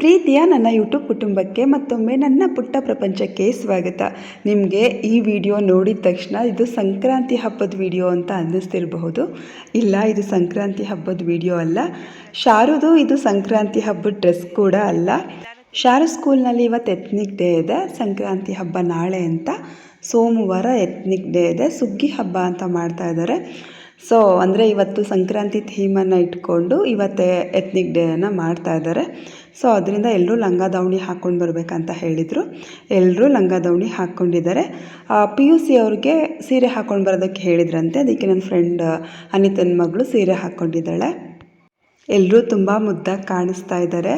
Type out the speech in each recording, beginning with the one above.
ಪ್ರೀತಿಯ ನನ್ನ ಯೂಟ್ಯೂಬ್ ಕುಟುಂಬಕ್ಕೆ ಮತ್ತೊಮ್ಮೆ ನನ್ನ ಪುಟ್ಟ ಪ್ರಪಂಚಕ್ಕೆ ಸ್ವಾಗತ. ನಿಮಗೆ ಈ ವಿಡಿಯೋ ನೋಡಿದ ತಕ್ಷಣ ಇದು ಸಂಕ್ರಾಂತಿ ಹಬ್ಬದ ವಿಡಿಯೋ ಅಂತ ಅನ್ನಿಸ್ತಿರಬಹುದು. ಇಲ್ಲ, ಇದು ಸಂಕ್ರಾಂತಿ ಹಬ್ಬದ ವಿಡಿಯೋ ಅಲ್ಲ. ಶಾರುದು ಇದು ಸಂಕ್ರಾಂತಿ ಹಬ್ಬದ ಡ್ರೆಸ್ ಕೂಡ ಅಲ್ಲ. ಶಾರು ಸ್ಕೂಲ್ನಲ್ಲಿ ಇವತ್ತು ಎತ್ನಿಕ್ ಡೇ ಇದೆ. ಸಂಕ್ರಾಂತಿ ಹಬ್ಬ ನಾಳೆ ಅಂತ ಸೋಮವಾರ ಎತ್ನಿಕ್ ಡೇ ಇದೆ. ಸುಗ್ಗಿ ಹಬ್ಬ ಅಂತ ಮಾಡ್ತಾ ಇದ್ದಾರೆ. ಸೊ ಅಂದರೆ ಇವತ್ತು ಸಂಕ್ರಾಂತಿ ಥೀಮನ್ನು ಇಟ್ಕೊಂಡು ಇವತ್ತೇ ಎತ್ನಿಕ್ ಡೇಯನ್ನು ಮಾಡ್ತಾ ಇದ್ದಾರೆ. ಸೊ ಅದರಿಂದ ಎಲ್ಲರೂ ಲಂಗ ದಾವಣಿ ಹಾಕ್ಕೊಂಡು ಬರಬೇಕಂತ ಹೇಳಿದರು. ಎಲ್ಲರೂ ಲಂಗ ದಾವಣಿ ಹಾಕ್ಕೊಂಡಿದ್ದಾರೆ ಪಿ ಯು ಸಿ ಅವ್ರಿಗೆ ಸೀರೆ ಹಾಕ್ಕೊಂಡು ಬರೋದಕ್ಕೆ ಹೇಳಿದ್ರಂತೆ. ಅದಕ್ಕೆ ನನ್ನ ಫ್ರೆಂಡ್ ಅನಿತನ ಮಗಳು ಸೀರೆ ಹಾಕ್ಕೊಂಡಿದ್ದಾಳೆ ಎಲ್ಲರೂ ತುಂಬ ಮುದ್ದಾಗಿ ಕಾಣಿಸ್ತಾ ಇದ್ದಾರೆ.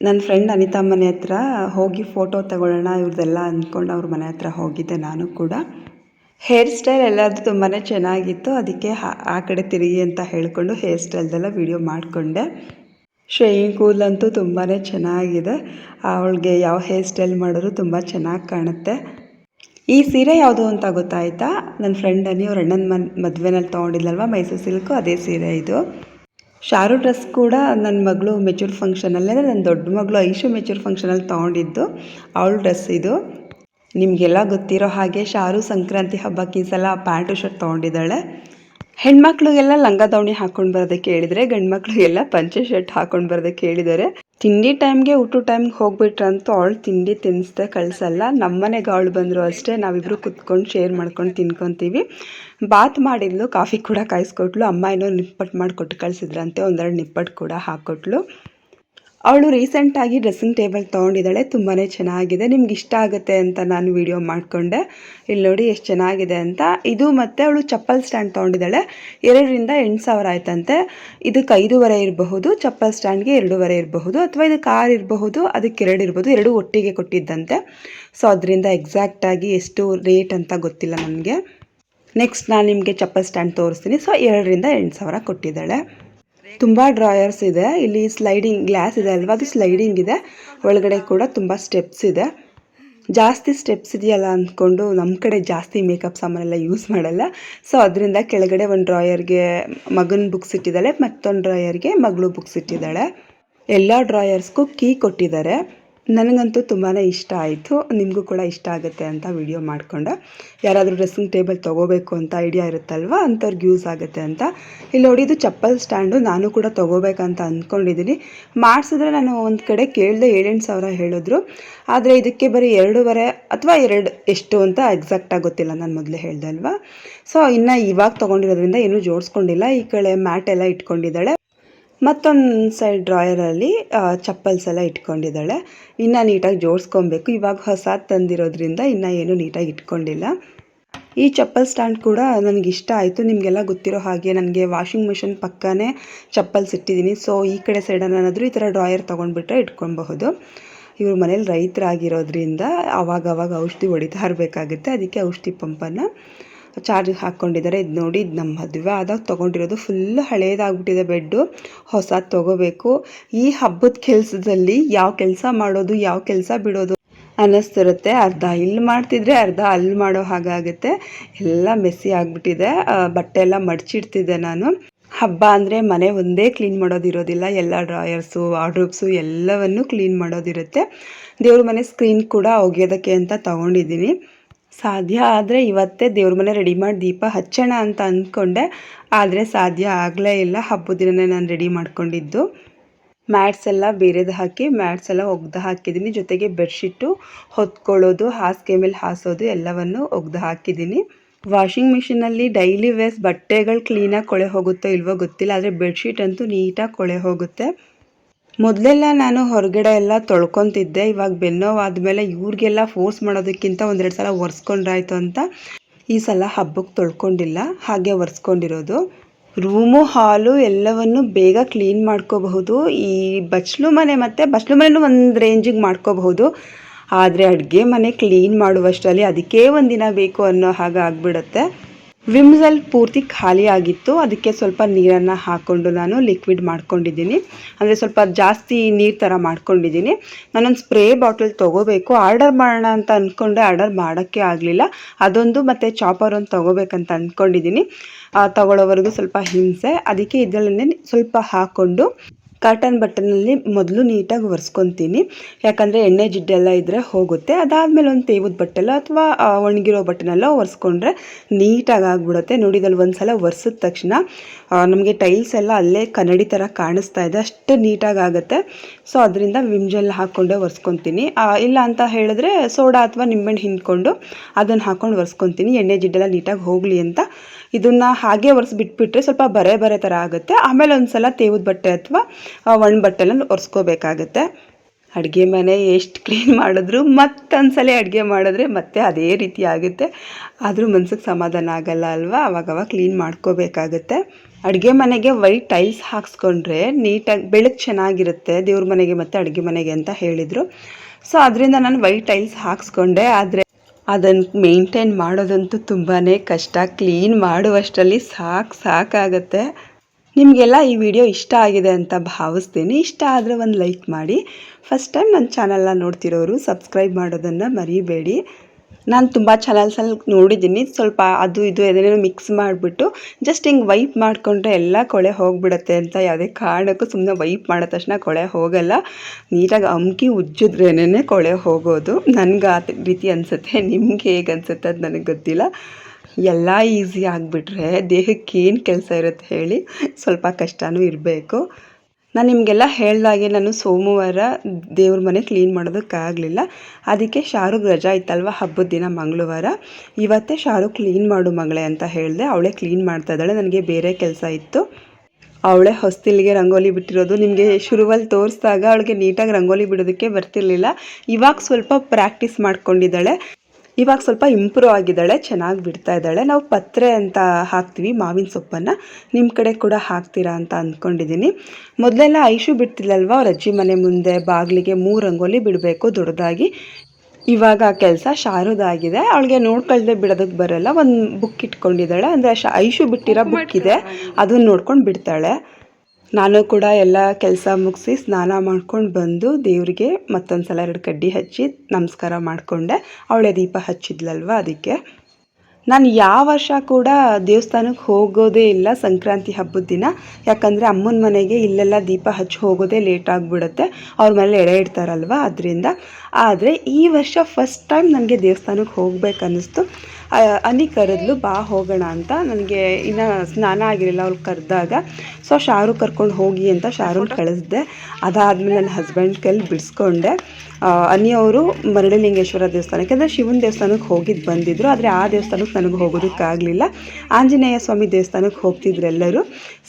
ನನ್ನ ಫ್ರೆಂಡ್ ಅನಿತಾ ಮನೆ ಹತ್ರ ಹೋಗಿ ಫೋಟೋ ತಗೊಳ್ಳೋಣ ಇವ್ರದ್ದೆಲ್ಲ ಅಂದ್ಕೊಂಡು ಅವ್ರ ಮನೆ ಹತ್ರ ಹೋಗಿದ್ದೆ ನಾನು ಕೂಡ. ಹೇರ್ ಸ್ಟೈಲ್ ಎಲ್ಲದು ತುಂಬಾ ಚೆನ್ನಾಗಿತ್ತು, ಅದಕ್ಕೆ ಆ ಕಡೆ ತಿರುಗಿ ಅಂತ ಹೇಳಿಕೊಂಡು ಹೇರ್ ಸ್ಟೈಲ್ದೆಲ್ಲ ವಿಡಿಯೋ ಮಾಡಿಕೊಂಡೆ. ಶ್ರೇಯಿಂಗ್ ಅಂತೂ ತುಂಬಾ ಚೆನ್ನಾಗಿದೆ, ಅವಳಿಗೆ ಯಾವ ಹೇರ್ ಸ್ಟೈಲ್ ಮಾಡಿದ್ರು ತುಂಬ ಚೆನ್ನಾಗಿ ಕಾಣುತ್ತೆ. ಈ ಸೀರೆ ಯಾವುದು ಅಂತ ಗೊತ್ತಾಯ್ತಾ? ನನ್ನ ಫ್ರೆಂಡ್ ಅನಿ ಅವ್ರ ಅಣ್ಣನ ಮನ್, ಮದುವೆನಲ್ಲಿ ತೊಗೊಂಡಿಲ್ಲಲ್ವ ಮೈಸೂರು ಸಿಲ್ಕು, ಅದೇ ಸೀರೆ ಇದು. ಶಾರು ಡ್ರೆಸ್ ಕೂಡ ನನ್ನ ಮಗಳು ಮೆಚೂರ್ ಫಂಕ್ಷನಲ್ಲೇ ನನ್ನ ದೊಡ್ಡ ಮಗಳು ಐಶು ಮೆಚೂರ್ ಫಂಕ್ಷನಲ್ಲಿ ತೊಗೊಂಡಿದ್ದು, ಅವಳ ಡ್ರೆಸ್ ಇದು. ನಿಮಗೆಲ್ಲ ಗೊತ್ತಿರೋ ಹಾಗೆ ಶಾರು ಸಂಕ್ರಾಂತಿ ಹಬ್ಬಕ್ಕೆ ಈ ಸಲ ಪ್ಯಾಂಟು ಶರ್ಟ್ ತೊಗೊಂಡಿದ್ದಾಳೆ. ಹೆಣ್ಮಕ್ಳಿಗೆಲ್ಲ ಲಂಗ ದಾವಣಿ ಹಾಕೊಂಡು ಬರೋದಕ್ಕೆ ಹೇಳಿದರೆ ಗಂಡ್ಮಕ್ಳಿಗೆಲ್ಲ ಪಂಚೆ ಶರ್ಟ್ ಹಾಕೊಂಡು ಬರೋದಕ್ಕೆ ಹೇಳಿದ್ದಾರೆ ತಿಂಡಿ ಟೈಮ್ಗೆ ಊಟ ಟೈಮ್ಗೆ ಹೋಗ್ಬಿಟ್ರಂತೂ ಅವಳು ತಿಂಡಿ ತಿನ್ನಿಸ್ದೆ ಕಳಿಸಲ್ಲ. ನಮ್ಮನೆಗೆ ಅವಳು ಬಂದರು ಅಷ್ಟೇ, ನಾವಿಬ್ರು ಕುತ್ಕೊಂಡು ಶೇರ್ ಮಾಡ್ಕೊಂಡು ತಿನ್ಕೊತೀವಿ. ಬಾತ್ ಮಾಡಿದ್ಲು, ಕಾಫಿ ಕೂಡ ಕಾಯಿಸ್ಕೊಟ್ಲು. ಅಮ್ಮ ಏನೋ ನಿಪ್ಪಟ್ಟು ಮಾಡಿಕೊಟ್ಟು ಕಳಿಸಿದ್ರಂತೆ, ಒಂದೆರಡು ನಿಪ್ಪಟ್ಟು ಕೂಡ ಹಾಕ್ಕೊಟ್ಲು. ಅವಳು ರೀಸೆಂಟಾಗಿ ಡ್ರೆಸ್ಸಿಂಗ್ ಟೇಬಲ್ ತೊಗೊಂಡಿದ್ದಾಳೆ ತುಂಬಾ ಚೆನ್ನಾಗಿದೆ. ನಿಮ್ಗೆ ಇಷ್ಟ ಆಗುತ್ತೆ ಅಂತ ನಾನು ವಿಡಿಯೋ ಮಾಡಿಕೊಂಡೆ. ಇಲ್ಲಿ ನೋಡಿ ಎಷ್ಟು ಚೆನ್ನಾಗಿದೆ ಅಂತ. ಇದು ಮತ್ತು ಅವಳು ಚಪ್ಪಲ್ ಸ್ಟ್ಯಾಂಡ್ ತೊಗೊಂಡಿದ್ದಾಳೆ. ಎರಡರಿಂದ ಎಂಟು ಸಾವಿರ ಆಯ್ತಂತೆ. ಇದಕ್ಕೆ ಐದೂವರೆ ಇರಬಹುದು, ಚಪ್ಪಲ್ ಸ್ಟ್ಯಾಂಡ್ಗೆ ಎರಡೂವರೆ ಇರಬಹುದು, ಅಥವಾ ಇದು ಕಾರ್ ಇರಬಹುದು, ಅದಕ್ಕೆ ಎರಡು ಇರ್ಬೋದು ಎರಡು ಒಟ್ಟಿಗೆ ಕೊಟ್ಟಿದ್ದಂತೆ. ಸೊ ಅದರಿಂದ ಎಕ್ಸಾಕ್ಟಾಗಿ ಎಷ್ಟು ರೇಟ್ ಅಂತ ಗೊತ್ತಿಲ್ಲ ನನಗೆ ನೆಕ್ಸ್ಟ್ ನಾನು ನಿಮಗೆ ಚಪ್ಪಲ್ ಸ್ಟ್ಯಾಂಡ್ ತೋರಿಸ್ತೀನಿ. ಸೊ ಎರಡರಿಂದ ಎಂಟು ಸಾವಿರ ಕೊಟ್ಟಿದ್ದಾಳೆ. ತುಂಬ ಡ್ರಾಯರ್ಸ್ ಇದೆ. ಇಲ್ಲಿ ಸ್ಲೈಡಿಂಗ್ ಗ್ಲಾಸ್ ಇದೆ ಅಲ್ವಾ? ಅದು ಸ್ಲೈಡಿಂಗ್ ಇದೆ. ಒಳಗಡೆ ಕೂಡ ತುಂಬ ಸ್ಟೆಪ್ಸ್ ಇದೆ. ಜಾಸ್ತಿ ಸ್ಟೆಪ್ಸ್ ಇದೆಯಲ್ಲ ಅಂದ್ಕೊಂಡು ನಮ್ಮ ಕಡೆ ಜಾಸ್ತಿ ಮೇಕಪ್ ಸಾಮಾನೆಲ್ಲ ಯೂಸ್ ಮಾಡಲ್ಲ. ಸೊ ಅದರಿಂದ ಕೆಳಗಡೆ ಒಂದು ಡ್ರಾಯರ್ಗೆ ಮಗನ ಬುಕ್ಸ್ ಇಟ್ಟಿದ್ದಾಳೆ. ಮತ್ತೊಂದು ಡ್ರಾಯರ್ಗೆ ಮಗಳು ಬುಕ್ಸ್ ಇಟ್ಟಿದ್ದಾಳೆ. ಎಲ್ಲ ಡ್ರಾಯರ್ಸ್ಗೂ ಕೀ ಕೊಟ್ಟಿದ್ದಾರೆ. ನನಗಂತೂ ತುಂಬಾ ಇಷ್ಟ ಆಯಿತು. ನಿಮಗೂ ಕೂಡ ಇಷ್ಟ ಆಗುತ್ತೆ ಅಂತ ವಿಡಿಯೋ ಮಾಡಿಕೊಂಡೆ. ಯಾರಾದರೂ ಡ್ರೆಸ್ಸಿಂಗ್ ಟೇಬಲ್ ತೊಗೋಬೇಕು ಅಂತ ಐಡಿಯಾ ಇರುತ್ತಲ್ವ? ಅಂಥವ್ರಿಗೆ ಯೂಸ್ ಆಗುತ್ತೆ ಅಂತ. ಇಲ್ಲಿ ನೋಡಿ, ಇದು ಚಪ್ಪಲ್ ಸ್ಟ್ಯಾಂಡು ನಾನು ಕೂಡ ತೊಗೋಬೇಕಂತ ಅಂದ್ಕೊಂಡಿದ್ದೀನಿ ಮಾಡಿಸಿದ್ರೆ ನಾನು ಒಂದು ಕಡೆ ಕೇಳಿದೆ ಏಳೆಂಟು ಸಾವಿರ ಹೇಳಿದ್ರು. ಆದರೆ ಇದಕ್ಕೆ ಬರೀ ಎರಡೂವರೆ ಅಥವಾ ಎರಡು ಎಷ್ಟು ಅಂತ ಎಕ್ಸಾಕ್ಟಾಗಿ ಗೊತ್ತಿಲ್ಲ ನಾನು ಮೊದಲೇ ಹೇಳಿದೆ ಸೊ ಇನ್ನು ಇವಾಗ ತೊಗೊಂಡಿರೋದ್ರಿಂದ ಏನೂ ಜೋಡಿಸ್ಕೊಂಡಿಲ್ಲ. ಈ ಕಡೆ ಮ್ಯಾಟ್ ಎಲ್ಲ ಇಟ್ಕೊಂಡಿದ್ದಾಳೆ. ಮತ್ತೊಂದು ಸೈಡ್ ಡ್ರಾಯರಲ್ಲಿ ಚಪ್ಪಲ್ಸ್ ಎಲ್ಲ ಇಟ್ಕೊಂಡಿದ್ದಾಳೆ. ಇನ್ನು ನೀಟಾಗಿ ಜೋಡಿಸ್ಕೊಬೇಕು. ಇವಾಗ ಹೊಸ ತಂದಿರೋದ್ರಿಂದ ಇನ್ನು ಏನೂ ನೀಟಾಗಿ ಇಟ್ಕೊಂಡಿಲ್ಲ. ಈ ಚಪ್ಪಲ್ ಸ್ಟ್ಯಾಂಡ್ ಕೂಡ ನನಗೆ ಇಷ್ಟ ಆಯಿತು. ನಿಮಗೆಲ್ಲ ಗೊತ್ತಿರೋ ಹಾಗೆ ನನಗೆ ವಾಷಿಂಗ್ ಮಿಷಿನ್ ಪಕ್ಕನೇ ಚಪ್ಪಲ್ಸ್ ಇಟ್ಟಿದ್ದೀನಿ. ಸೊ ಈ ಕಡೆ ಸೈಡಲ್ಲಾದರೂ ಈ ಥರ ಡ್ರಾಯರ್ ತೊಗೊಂಡ್ಬಿಟ್ರೆ ಇಟ್ಕೊಬಹುದು ಇವ್ರ ಮನೇಲಿ ರೈತರಾಗಿರೋದ್ರಿಂದ ಅವಾಗ ಔಷಧಿ ಹೊಡಿತಾ ಇರಬೇಕಾಗುತ್ತೆ. ಅದಕ್ಕೆ ಔಷಧಿ ಪಂಪನ್ನು. ಚಾರ್ಜಿಗೆ ಹಾಕ್ಕೊಂಡಿದ್ದಾರೆ. ಇದು ನೋಡಿ, ಇದು ನಮ್ಮ ಮದುವೆ ಆದಾಗ ತೊಗೊಂಡಿರೋದು ಫುಲ್ ಹಳೇದಾಗ್ಬಿಟ್ಟಿದೆ ಬೆಡ್ಡು. ಹೊಸದು ತೊಗೋಬೇಕು. ಈ ಹಬ್ಬದ ಕೆಲಸದಲ್ಲಿ ಯಾವ ಕೆಲಸ ಮಾಡೋದು, ಯಾವ ಕೆಲಸ ಬಿಡೋದು ಅನ್ನಿಸ್ತಿರುತ್ತೆ ಅರ್ಧ ಇಲ್ಲಿ ಮಾಡ್ತಿದ್ರೆ ಅರ್ಧ ಅಲ್ಲಿ ಮಾಡೋ ಹಾಗಾಗುತ್ತೆ ಎಲ್ಲ ಮೆಸ್ಸಿ ಆಗಿಬಿಟ್ಟಿದೆ. ಬಟ್ಟೆ ಎಲ್ಲ ಮಡಚಿಡ್ತಿದ್ದೆ ನಾನು. ಹಬ್ಬ ಅಂದರೆ ಮನೆ ಒಂದೇ ಕ್ಲೀನ್ ಮಾಡೋದಿರೋದಿಲ್ಲ ಎಲ್ಲ ಡ್ರಾಯರ್ಸು ವಾರ್ಡ್ರೋಬ್ಸು ಎಲ್ಲವನ್ನು ಕ್ಲೀನ್ ಮಾಡೋದಿರುತ್ತೆ. ದೇವ್ರ ಮನೆ ಸ್ಕ್ರೀನ್ ಕೂಡ ಒಗೆಯೋದಕ್ಕೆ ಅಂತ ತೊಗೊಂಡಿದ್ದೀನಿ. ಸಾಧ್ಯ ಆದರೆ ಇವತ್ತೇ ದೇವ್ರ ಮನೆ ರೆಡಿ ಮಾಡಿ ದೀಪ ಹಚ್ಚೋಣ ಅಂತ ಅಂದ್ಕೊಂಡೆ. ಆದರೆ ಸಾಧ್ಯ ಆಗಲೇ ಇಲ್ಲ. ಹಬ್ಬದ ದಿನನೇ ನಾನು ರೆಡಿ ಮಾಡ್ಕೊಂಡಿದ್ದು. ಮ್ಯಾಟ್ಸ್ ಎಲ್ಲ ಬೇರೆದು ಹಾಕಿ, ಮ್ಯಾಟ್ಸ್ ಎಲ್ಲ ಒಗ್ದು ಹಾಕಿದ್ದೀನಿ. ಜೊತೆಗೆ ಬೆಡ್ಶೀಟು ಹೊತ್ಕೊಳ್ಳೋದು, ಹಾಸಿಗೆ ಮೇಲೆ ಹಾಸೋದು ಎಲ್ಲವನ್ನು ಒಗ್ದು ಹಾಕಿದ್ದೀನಿ. ವಾಷಿಂಗ್ ಮಿಷಿನಲ್ಲಿ ಡೈಲಿ ವೇಸ್ ಬಟ್ಟೆಗಳು ಕ್ಲೀನಾಗಿ ಕೊಳೆ ಹೋಗುತ್ತೋ ಇಲ್ವೋ ಗೊತ್ತಿಲ್ಲ. ಆದರೆ ಬೆಡ್ಶೀಟ್ ಅಂತೂ ನೀಟಾಗಿ ಕೊಳೆ ಹೋಗುತ್ತೆ. ಮೊದಲೆಲ್ಲ ನಾನು ಹೊರಗಡೆ ಎಲ್ಲ ತೊಳ್ಕೊತಿದ್ದೆ. ಇವಾಗ ಬೆನ್ನೋವಾದ್ಮೇಲೆ ಇವ್ರಿಗೆಲ್ಲ ಫೋರ್ಸ್ ಮಾಡೋದಕ್ಕಿಂತ ಒಂದೆರಡು ಸಲ ಒರೆಸ್ಕೊಂಡ್ರಾಯ್ತು ಅಂತ ಈ ಸಲ ಹಬ್ಬಕ್ಕೆ ತೊಳ್ಕೊಂಡಿಲ್ಲ. ಹಾಗೆ ಒರೆಸ್ಕೊಂಡಿರೋದು. ರೂಮು, ಹಾಲು ಎಲ್ಲವನ್ನು ಬೇಗ ಕ್ಲೀನ್ ಮಾಡ್ಕೋಬಹುದು. ಈ ಬಚ್ಲು ಮನೆ ಮತ್ತು ಬಚ್ಲು ಮನೆನೂ ಒಂದು ರೇಂಜಿಗೆ ಮಾಡ್ಕೋಬಹುದು. ಆದರೆ ಅಡುಗೆ ಮನೆ ಕ್ಲೀನ್ ಮಾಡುವಷ್ಟರಲ್ಲಿ ಅದಕ್ಕೆ ಒಂದಿನ ಬೇಕು ಅನ್ನೋ ಹಾಗೆ ಆಗಿಬಿಡುತ್ತೆ. ವಿಮ್ಸಲ್ಲಿ ಪೂರ್ತಿ ಖಾಲಿ ಆಗಿತ್ತು. ಅದಕ್ಕೆ ಸ್ವಲ್ಪ ನೀರನ್ನು ಹಾಕ್ಕೊಂಡು ನಾನು ಲಿಕ್ವಿಡ್ ಮಾಡ್ಕೊಂಡಿದ್ದೀನಿ. ಅಂದರೆ ಸ್ವಲ್ಪ ಜಾಸ್ತಿ ನೀರು ಥರ ಮಾಡ್ಕೊಂಡಿದ್ದೀನಿ. ನಾನೊಂದು ಸ್ಪ್ರೇ ಬಾಟಲ್ ತೊಗೋಬೇಕು. ಆರ್ಡರ್ ಮಾಡೋಣ ಅಂತ ಅಂದ್ಕೊಂಡೆ ಆರ್ಡರ್ ಮಾಡೋಕ್ಕೆ ಆಗಲಿಲ್ಲ. ಅದೊಂದು ಮತ್ತು ಚಾಪರ್ ಒಂದು ತೊಗೋಬೇಕಂತ ಅಂದ್ಕೊಂಡಿದ್ದೀನಿ ತಗೊಳ್ಳೋವರೆಗೂ ಸ್ವಲ್ಪ ಹಿಂಸೆ. ಅದಕ್ಕೆ ಇದರಲ್ಲೇ ಸ್ವಲ್ಪ ಹಾಕ್ಕೊಂಡು ಕಾಟನ್ ಬಟ್ಟನಲ್ಲಿ ಮೊದಲು ನೀಟಾಗಿ ಒರೆಸ್ಕೊತೀನಿ. ಯಾಕಂದರೆ ಎಣ್ಣೆ ಜಿಡ್ಡೆಲ್ಲ ಇದ್ದರೆ ಹೋಗುತ್ತೆ. ಅದಾದಮೇಲೆ ಒಂದು ತೇವದ ಬಟ್ಟೆಲ್ಲ ಅಥವಾ ಒಣಗಿರೋ ಬಟ್ಟೆನೆಲ್ಲ ಒರೆಸ್ಕೊಂಡ್ರೆ ನೀಟಾಗಿ ಆಗಿಬಿಡುತ್ತೆ. ನೋಡಿದಲ್ಲಿ ಒಂದು ಸಲ ಒರೆಸಿದ ತಕ್ಷಣ ನಮಗೆ ಟೈಲ್ಸ್ ಎಲ್ಲ ಅಲ್ಲೇ ಕನ್ನಡಿ ಥರ ಕಾಣಿಸ್ತಾ ಇದೆ. ಅಷ್ಟು ನೀಟಾಗಿ ಆಗುತ್ತೆ. ಸೊ, ಅದರಿಂದ ವಿಮ್ ಜೆಲ್ ಹಾಕ್ಕೊಂಡೇ ಒರೆಸ್ಕೊತೀನಿ. ಇಲ್ಲ ಅಂತ ಹೇಳಿದ್ರೆ ಸೋಡಾ ಅಥವಾ ನಿಂಬೆಹಣ್ಣು ಹಿಂಡ್ಕೊಂಡು ಅದನ್ನು ಹಾಕ್ಕೊಂಡು ಒರೆಸ್ಕೊತೀನಿ. ಎಣ್ಣೆ ಜಿಡ್ಡೆಲ್ಲ ನೀಟಾಗಿ ಹೋಗಲಿ ಅಂತ. ಇದನ್ನು ಹಾಗೆ ಒರೆಸಿ ಬಿಟ್ಬಿಟ್ರೆ ಸ್ವಲ್ಪ ಬರೆ ಬರೆ ಥರ ಆಗುತ್ತೆ. ಆಮೇಲೆ ಒಂದು ಸಲ ತೇವದ ಬಟ್ಟೆ ಅಥವಾ ಒಣ ಬಟ್ಟೆನ ಒರೆಸ್ಕೋಬೇಕಾಗತ್ತೆ. ಅಡುಗೆ ಮನೆ ಎಷ್ಟು ಕ್ಲೀನ್ ಮಾಡಿದ್ರು ಮತ್ತೊಂದ್ಸಲ ಅಡುಗೆ ಮಾಡಿದ್ರೆ ಮತ್ತೆ ಅದೇ ರೀತಿ ಆಗುತ್ತೆ. ಆದರೂ ಮನ್ಸಿಗೆ ಸಮಾಧಾನ ಆಗಲ್ಲ ಅಲ್ವಾ? ಅವಾಗವಾಗ ಕ್ಲೀನ್ ಮಾಡ್ಕೋಬೇಕಾಗತ್ತೆ. ಅಡುಗೆ ಮನೆಗೆ ವೈಟ್ ಟೈಲ್ಸ್ ಹಾಕ್ಸ್ಕೊಂಡ್ರೆ ನೀಟಾಗಿ ಬೆಳಕು ಚೆನ್ನಾಗಿರುತ್ತೆ. ದೇವ್ರ ಮನೆಗೆ ಮತ್ತು ಅಡುಗೆ ಮನೆಗೆ ಅಂತ ಹೇಳಿದರು. ಸೊ ಅದರಿಂದ ನಾನು ವೈಟ್ ಟೈಲ್ಸ್ ಹಾಕ್ಸ್ಕೊಂಡೆ. ಆದರೆ ಅದನ್ನು ಮೇಂಟೈನ್ ಮಾಡೋದಂತೂ ತುಂಬಾ ಕಷ್ಟ. ಕ್ಲೀನ್ ಮಾಡುವಷ್ಟರಲ್ಲಿ ಸಾಕು ಸಾಕಾಗತ್ತೆ. ನಿಮಗೆಲ್ಲ ಈ ವಿಡಿಯೋ ಇಷ್ಟ ಆಗಿದೆ ಅಂತ ಭಾವಿಸ್ತೀನಿ. ಇಷ್ಟ ಆದರೆ ಒಂದು ಲೈಕ್ ಮಾಡಿ. ಫಸ್ಟ್ ಟೈಮ್ ನನ್ನ ಚಾನಲ್ನ ನೋಡ್ತಿರೋರು ಸಬ್ಸ್ಕ್ರೈಬ್ ಮಾಡೋದನ್ನು ಮರಿಬೇಡಿ. ನಾನು ತುಂಬ ಚಾನಲ್ಸಲ್ಲಿ ನೋಡಿದ್ದೀನಿ. ಸ್ವಲ್ಪ ಅದು ಇದು ಏನೇನೋ ಮಿಕ್ಸ್ ಮಾಡಿಬಿಟ್ಟು ಜಸ್ಟ್ ಹಿಂಗೆ ವೈಪ್ ಮಾಡಿಕೊಂಡ್ರೆ ಎಲ್ಲ ಕೊಳೆ ಹೋಗಿಬಿಡತ್ತೆ ಅಂತ ಯಾವುದೇ ಕಾರಣಕ್ಕೂ ಸುಮ್ಮನೆ ವೈಪ್ ಮಾಡಿದ ತಕ್ಷಣ ಕೊಳೆ ಹೋಗಲ್ಲ. ನೀಟಾಗಿ ಅಮ್ಕಿ ಉಜ್ಜಿದ್ರೇನೇ ಕೊಳೆ ಹೋಗೋದು. ನನಗೆ ಆ ರೀತಿ ಅನಿಸುತ್ತೆ. ನಿಮ್ಗೆ ಹೇಗೆ ಅನಿಸುತ್ತೆ ಅದು ನನಗೆ ಗೊತ್ತಿಲ್ಲ. ಎಲ್ಲ ಈಸಿ ಆಗಿಬಿಟ್ರೆ ದೇಹಕ್ಕೆ ಏನು ಕೆಲಸ ಇರುತ್ತೆ ಹೇಳಿ ಸ್ವಲ್ಪ ಕಷ್ಟವೂ ಇರಬೇಕು. ನಾನು ನಿಮಗೆಲ್ಲ ಹೇಳ್ದಾಗೆ ನಾನು ಸೋಮವಾರ ದೇವ್ರ ಮನೆ ಕ್ಲೀನ್ ಮಾಡೋದಕ್ಕಾಗಲಿಲ್ಲ. ಅದಕ್ಕೆ ಶಾರುಖ್ ರಜಾ ಇತ್ತಲ್ವ? ಹಬ್ಬದ ದಿನ ಮಂಗಳವಾರ. ಇವತ್ತೇ ಶಾರುಖ್ ಕ್ಲೀನ್ ಮಾಡು ಮಗಳೇ ಅಂತ ಹೇಳಿದೆ. ಅವಳೇ ಕ್ಲೀನ್ ಮಾಡ್ತಾ ಇದ್ದಾಳೆ. ನನಗೆ ಬೇರೆ ಕೆಲಸ ಇತ್ತು. ಅವಳೇ ಹೊಸ್ತಿಲಿಗೆ ರಂಗೋಲಿ ಬಿಟ್ಟಿರೋದು. ನಿಮಗೆ ಶುರುವಲ್ಲಿ ತೋರಿಸಿದಾಗ ಅವಳಿಗೆ ನೀಟಾಗಿ ರಂಗೋಲಿ ಬಿಡೋದಕ್ಕೆ ಬರ್ತಿರ್ಲಿಲ್ಲ. ಇವಾಗ ಸ್ವಲ್ಪ ಪ್ರಾಕ್ಟೀಸ್ ಮಾಡ್ಕೊಂಡಿದ್ದಾಳೆ. ಇವಾಗ ಸ್ವಲ್ಪ ಇಂಪ್ರೂವ್ ಆಗಿದ್ದಾಳೆ ಚೆನ್ನಾಗಿ ಬಿಡ್ತಾ ಇದ್ದಾಳೆ. ನಾವು ಪತ್ರೆ ಅಂತ ಹಾಕ್ತೀವಿ ಮಾವಿನ ಸೊಪ್ಪನ್ನು. ನಿಮ್ಮ ಕಡೆ ಕೂಡ ಹಾಕ್ತೀರಾ ಅಂತ ಅಂದ್ಕೊಂಡಿದ್ದೀನಿ ಮೊದಲೆಲ್ಲ ಐಶು ಬಿಡ್ತಿಲ್ಲಲ್ವ ಅವ್ರ ಅಜ್ಜಿ ಮನೆ ಮುಂದೆ ಬಾಗಿಲಿಗೆ ಮೂರು ರಂಗೋಲಿ ಬಿಡಬೇಕು ದೊಡ್ಡದಾಗಿ. ಇವಾಗ ಕೆಲಸ ಶಾರದಾಗಿದೆ. ಅವಳಿಗೆ ನೋಡ್ಕೊಳ್ದೆ ಬಿಡೋದಕ್ಕೆ ಬರಲ್ಲ. ಒಂದು ಬುಕ್ ಇಟ್ಕೊಂಡಿದ್ದಾಳೆ. ಅಂದರೆ ಐಶು ಬಿಟ್ಟಿರೋ ಬುಕ್ ಇದೆ. ಅದನ್ನು ನೋಡ್ಕೊಂಡು ಬಿಡ್ತಾಳೆ. ನಾನು ಕೂಡ ಎಲ್ಲ ಕೆಲಸ ಮುಗಿಸಿ ಸ್ನಾನ ಮಾಡ್ಕೊಂಡು ಬಂದು ದೇವರಿಗೆ ಮತ್ತೊಂದು ಸಲ ಎರಡು ಕಡ್ಡಿ ಹಚ್ಚಿ ನಮಸ್ಕಾರ ಮಾಡಿಕೊಂಡೆ. ಅವಳೆ ದೀಪ ಹಚ್ಚಿದ್ಲಲ್ವ ಅದಕ್ಕೆ. ನಾನು ಯಾವ ವರ್ಷ ಕೂಡ ದೇವಸ್ಥಾನಕ್ಕೆ ಹೋಗೋದೇ ಇಲ್ಲ ಸಂಕ್ರಾಂತಿ ಹಬ್ಬದ ದಿನ. ಯಾಕಂದರೆ ಅಮ್ಮನ ಮನೆಗೆ ಇಲ್ಲೆಲ್ಲ ದೀಪ ಹಚ್ಚಿ ಹೋಗೋದೇ ಲೇಟ್ ಆಗಿಬಿಡುತ್ತೆ. ಅವ್ರ ಮೇಲೆ ಎಡೆ ಇಡ್ತಾರಲ್ವ ಅದರಿಂದ. ಆದರೆ ಈ ವರ್ಷ ಫಸ್ಟ್ ಟೈಮ್ ನನಗೆ ದೇವಸ್ಥಾನಕ್ಕೆ ಹೋಗ್ಬೇಕು ಅನ್ನಿಸ್ತು ಅನಿ ಕರೆದ್ಲು ಬಾ ಹೋಗೋಣ ಅಂತ. ನನಗೆ ಇನ್ನು ಸ್ನಾನ ಆಗಿರಲಿಲ್ಲ ಅವ್ಳು ಕರೆದಾಗ. ಸೊ ಶಾರು ಕರ್ಕೊಂಡು ಹೋಗಿ ಅಂತ ಶಾರು ಕಳಿಸ್ದೆ. ಅದಾದಮೇಲೆ ನನ್ನ ಹಸ್ಬೆಂಡ್ ಕೈಲಿ ಬಿಡಿಸ್ಕೊಂಡೆ. ಅನಿ ಅವರು ಮರಳಲಿಂಗೇಶ್ವರ ದೇವಸ್ಥಾನಕ್ಕೆ ಅಂದರೆ ಶಿವನ ದೇವಸ್ಥಾನಕ್ಕೆ ಹೋಗಿದ್ದು ಬಂದಿದ್ದರು ಆದರೆ ಆ ದೇವಸ್ಥಾನಕ್ಕೆ ನನಗೆ ಹೋಗೋದಕ್ಕಾಗಲಿಲ್ಲ. ಆಂಜನೇಯ ಸ್ವಾಮಿ ದೇವಸ್ಥಾನಕ್ಕೆ ಹೋಗ್ತಿದ್ರು ಎಲ್ಲರೂ.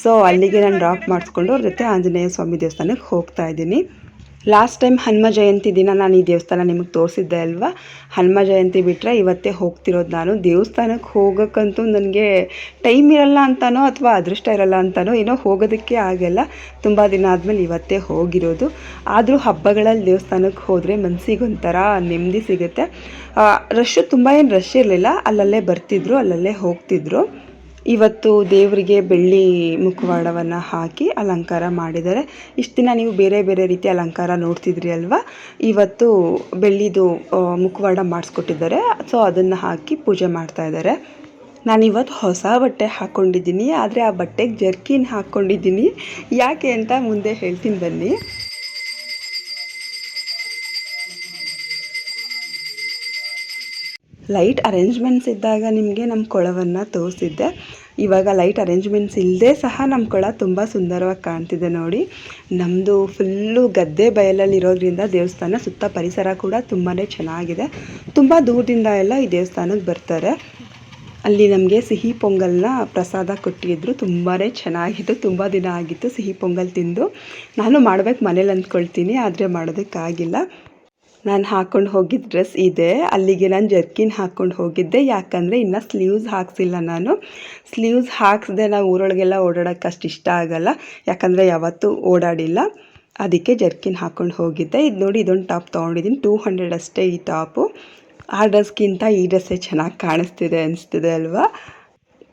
ಸೊ ಅಲ್ಲಿಗೆ ನಾನು ಡ್ರಾಪ್ ಮಾಡಿಸ್ಕೊಂಡು ಅವ್ರ ಜೊತೆ ಆಂಜನೇಯ ಸ್ವಾಮಿ ದೇವಸ್ಥಾನಕ್ಕೆ ಹೋಗ್ತಾ ಇದ್ದೀನಿ. ಲಾಸ್ಟ್ ಟೈಮ್ ಹನುಮ ಜಯಂತಿ ದಿನ ನಾನು ಈ ದೇವಸ್ಥಾನ ನಿಮಗೆ ತೋರಿಸಿದ್ದೆ ಅಲ್ವಾ? ಹನುಮ ಜಯಂತಿ ಬಿಟ್ಟರೆ ಇವತ್ತೇ ಹೋಗ್ತಿರೋದು ನಾನು. ದೇವಸ್ಥಾನಕ್ಕೆ ಹೋಗೋಕ್ಕಂತೂ ನನಗೆ ಟೈಮ್ ಇರಲ್ಲ ಅಂತನೋ ಅಥವಾ ಅದೃಷ್ಟ ಇರಲ್ಲ ಅಂತನೋ ಏನೋ ಹೋಗೋದಕ್ಕೆ ಆಗಲ್ಲ. ತುಂಬ ದಿನ ಆದಮೇಲೆ ಇವತ್ತೇ ಹೋಗಿರೋದು. ಆದರೂ ಹಬ್ಬಗಳಲ್ಲಿ ದೇವಸ್ಥಾನಕ್ಕೆ ಹೋದರೆ ಮನಸ್ಸಿಗೊಂಥರ ನೆಮ್ಮದಿ ಸಿಗುತ್ತೆ. ರಶ್ಶು ತುಂಬ ಏನು ರಶ್ ಇರಲಿಲ್ಲ. ಅಲ್ಲಲ್ಲೇ ಬರ್ತಿದ್ರು, ಅಲ್ಲಲ್ಲೇ ಹೋಗ್ತಿದ್ರು. ಇವತ್ತು ದೇವರಿಗೆ ಬೆಳ್ಳಿ ಮುಖವಾಡವನ್ನು ಹಾಕಿ ಅಲಂಕಾರ ಮಾಡಿದ್ದಾರೆ. ಇಷ್ಟು ದಿನ ನೀವು ಬೇರೆ ಬೇರೆ ರೀತಿ ಅಲಂಕಾರ ನೋಡ್ತಿದ್ರಿ ಅಲ್ವಾ? ಇವತ್ತು ಬೆಳ್ಳಿದು ಮುಖವಾಡ ಮಾಡಿಸ್ಕೊಟ್ಟಿದ್ದಾರೆ. ಸೊ ಅದನ್ನು ಹಾಕಿ ಪೂಜೆ ಮಾಡ್ತಾ ಇದ್ದಾರೆ. ನಾನಿವತ್ತು ಹೊಸ ಬಟ್ಟೆ ಹಾಕ್ಕೊಂಡಿದ್ದೀನಿ ಆದರೆ ಆ ಬಟ್ಟೆಗೆ ಜರ್ಕಿನ್ ಹಾಕ್ಕೊಂಡಿದ್ದೀನಿ ಯಾಕೆ ಅಂತ ಮುಂದೆ ಹೇಳ್ತೀನಿ ಬನ್ನಿ. ಲೈಟ್ ಅರೇಂಜ್ಮೆಂಟ್ಸ್ ಇದ್ದಾಗ ನಿಮಗೆ ನಮ್ಮ ಕೊಳವನ್ನು ತೋರಿಸಿದ್ದೆ. ಇವಾಗ ಲೈಟ್ ಅರೇಂಜ್ಮೆಂಟ್ಸ್ ಇಲ್ಲದೆ ಸಹ ನಮ್ಮ ಕೊಳ ತುಂಬ ಸುಂದರವಾಗಿ ಕಾಣ್ತಿದೆ ನೋಡಿ. ನಮ್ಮದು ಫುಲ್ಲು ಗದ್ದೆ ಬಯಲಲ್ಲಿ ಇರೋದ್ರಿಂದ ದೇವಸ್ಥಾನ ಸುತ್ತ ಪರಿಸರ ಕೂಡ ತುಂಬಾ ಚೆನ್ನಾಗಿದೆ. ತುಂಬ ದೂರದಿಂದ ಎಲ್ಲ ಈ ದೇವಸ್ಥಾನಕ್ಕೆ ಬರ್ತಾರೆ. ಅಲ್ಲಿ ನಮಗೆ ಸಿಹಿ ಪೊಂಗಲ್ನ ಪ್ರಸಾದ ಕೊಟ್ಟಿದ್ರು. ತುಂಬಾ ಚೆನ್ನಾಗಿತ್ತು. ತುಂಬ ದಿನ ಆಗಿತ್ತು ಸಿಹಿ ಪೊಂಗಲ್ ತಿಂದು. ನಾನು ಮಾಡ್ಬೇಕು ಮನೇಲಿ ಅಂದ್ಕೊಳ್ತೀನಿ, ಆದರೆ ಮಾಡೋದಕ್ಕಾಗಿಲ್ಲ. ನಾನು ಹಾಕ್ಕೊಂಡು ಹೋಗಿದ್ದ ಡ್ರೆಸ್ ಇದೆ. ಅಲ್ಲಿಗೆ ನಾನು ಜರ್ಕಿನ್ ಹಾಕ್ಕೊಂಡು ಹೋಗಿದ್ದೆ. ಯಾಕಂದರೆ ಇನ್ನು ಸ್ಲೀವ್ಸ್ ಹಾಕ್ಸಿಲ್ಲ ನಾನು. ಸ್ಲೀವ್ಸ್ ಹಾಕ್ಸ್ದೆ ನಾವು ಊರೊಳಗೆಲ್ಲ ಓಡಾಡೋಕ್ಕೆ ಅಷ್ಟು ಇಷ್ಟ ಆಗಲ್ಲ. ಯಾಕಂದರೆ ಯಾವತ್ತೂ ಓಡಾಡಿಲ್ಲ. ಅದಕ್ಕೆ ಜರ್ಕಿನ್ ಹಾಕ್ಕೊಂಡು ಹೋಗಿದ್ದೆ. ಇದು ನೋಡಿ ಇದೊಂದು ಟಾಪ್ ತೊಗೊಂಡಿದ್ದೀನಿ ಟೂ ಹಂಡ್ರೆಡ್ ಅಷ್ಟೇ ಈ ಟಾಪು ಆ ಡ್ರೆಸ್ಗಿಂತ ಈ ಡ್ರೆಸ್ಸೇ ಚೆನ್ನಾಗಿ ಕಾಣಿಸ್ತಿದೆ ಅನಿಸ್ತಿದೆ ಅಲ್ವಾ?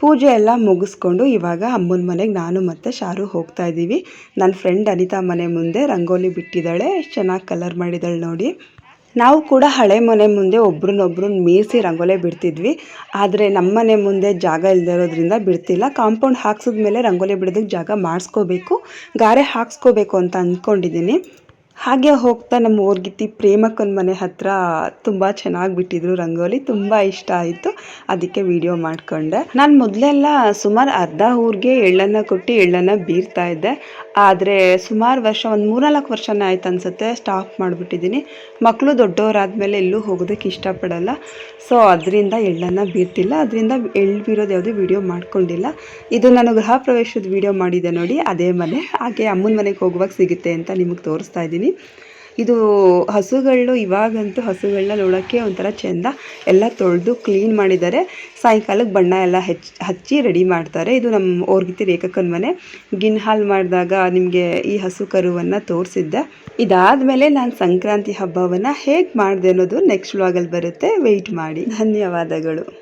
ಪೂಜೆ ಎಲ್ಲ ಮುಗಿಸ್ಕೊಂಡು ಇವಾಗ ಅಮ್ಮನ ಮನೆಗೆ ನಾನು ಮತ್ತು ಶಾರು ಹೋಗ್ತಾ ಇದ್ದೀವಿ ನನ್ನ ಫ್ರೆಂಡ್ ಅನಿತಾ ಮನೆ ಮುಂದೆ. ರಂಗೋಲಿ ಬಿಟ್ಟಿದ್ದಾಳೆ. ಚೆನ್ನಾಗಿ ಕಲರ್ ಮಾಡಿದ್ದಾಳೆ ನೋಡಿ. ನಾವು ಕೂಡ ಹಳೆ ಮನೆ ಮುಂದೆ ಒಬ್ರನ್ನೊಬ್ರು ಮೀರಿಸಿ ರಂಗೋಲೆ ಬಿಡ್ತಿದ್ವಿ. ಆದರೆ ನಮ್ಮ ಮನೆ ಮುಂದೆ ಜಾಗ ಇಲ್ಲದೆ ಇರೋದ್ರಿಂದ ಬಿಡ್ತಿಲ್ಲ. ಕಾಂಪೌಂಡ್ ಹಾಕ್ಸಿದ್ಮೇಲೆ ರಂಗೋಲಿ ಬಿಡೋದಕ್ಕೆ ಜಾಗ ಮಾಡಿಸ್ಕೋಬೇಕು. ಗಾರೆ ಹಾಕ್ಸ್ಕೋಬೇಕು ಅಂತ ಅಂದ್ಕೊಂಡಿದ್ದೀನಿ. ಹಾಗೆ ಹೋಗ್ತಾ ನಮ್ಮ ಊರ್ಗಿತ್ತಿ ಪ್ರೇಮಕ್ಕನ ಮನೆ ಹತ್ರ ತುಂಬ ಚೆನ್ನಾಗಿ ಬಿಟ್ಟಿದ್ರು ರಂಗೋಲಿ, ತುಂಬ ಇಷ್ಟ ಆಯಿತು. ಅದಕ್ಕೆ ವಿಡಿಯೋ ಮಾಡಿಕೊಂಡೆ. ನಾನು ಮೊದಲೆಲ್ಲ ಸುಮಾರು ಅರ್ಧ ಊರಿಗೆ ಎಳ್ಳನ್ನು ಕೊಟ್ಟು ಎಳ್ಳನ್ನು ಬೀರ್ತಾ ಇದ್ದೆ. ಆದರೆ ಸುಮಾರು ವರ್ಷ, ಒಂದು ಮೂರ್ನಾಲ್ಕು ವರ್ಷನೇ ಆಯ್ತು ಅನಿಸುತ್ತೆ ಸ್ಟಾಪ್ ಮಾಡಿಬಿಟ್ಟಿದ್ದೀನಿ. ಮಕ್ಕಳು ದೊಡ್ಡವರಾದ್ಮೇಲೆ ಎಲ್ಲೂ ಹೋಗೋದಕ್ಕೆ ಇಷ್ಟಪಡಲ್ಲ. ಸೊ ಅದರಿಂದ ಎಳ್ಳನ್ನು ಬೀರ್ತಿಲ್ಲ. ಅದರಿಂದ ಎಳ್ಳು ಬೀರೋದು ಯಾವುದೇ ವಿಡಿಯೋ ಮಾಡ್ಕೊಂಡಿಲ್ಲ. ಇದು ನಾನು ಗೃಹ ಪ್ರವೇಶದ ವಿಡಿಯೋ ಮಾಡಿದೆ ನೋಡಿ, ಅದೇ ಮನೆ. ಹಾಗೆ ಅಮ್ಮನ ಮನೆಗೆ ಹೋಗುವಾಗ ಸಿಗುತ್ತೆ ಅಂತ ನಿಮಗೆ ತೋರಿಸ್ತಾ ಇದ್ದೀನಿ. ಇದು ಹಸುಗಳು ಇವಾಗಂತೂ ಹಸುಗಳನ್ನ ನೋಡೋಕ್ಕೆ ಒಂಥರ ಚೆಂದ. ಎಲ್ಲ ತೊಳೆದು ಕ್ಲೀನ್ ಮಾಡಿದ್ದಾರೆ. ಸಾಯಂಕಾಲಕ್ಕೆ ಬಣ್ಣ ಎಲ್ಲ ಹೆಚ್ಚಿ ಹಚ್ಚಿ ರೆಡಿ ಮಾಡ್ತಾರೆ. ಇದು ನಮ್ಮ ಓರ್ಗಿತಿ ರೇಖಕ್ಕನ ಮನೆ. ಗಿನ್ ಹಾಲ್ ಮಾಡಿದಾಗ ನಿಮಗೆ ಈ ಹಸು ಕರುವನ್ನು ತೋರಿಸಿದ್ದೆ. ಇದಾದಮೇಲೆ ನಾನು ಸಂಕ್ರಾಂತಿ ಹಬ್ಬವನ್ನು ಹೇಗೆ ಮಾಡಿದೆ ಅನ್ನೋದು ನೆಕ್ಸ್ಟ್ ವ್ಲಾಗಲ್ಲಿ ಬರುತ್ತೆ. ವೆಯ್ಟ್ ಮಾಡಿ. ಧನ್ಯವಾದಗಳು.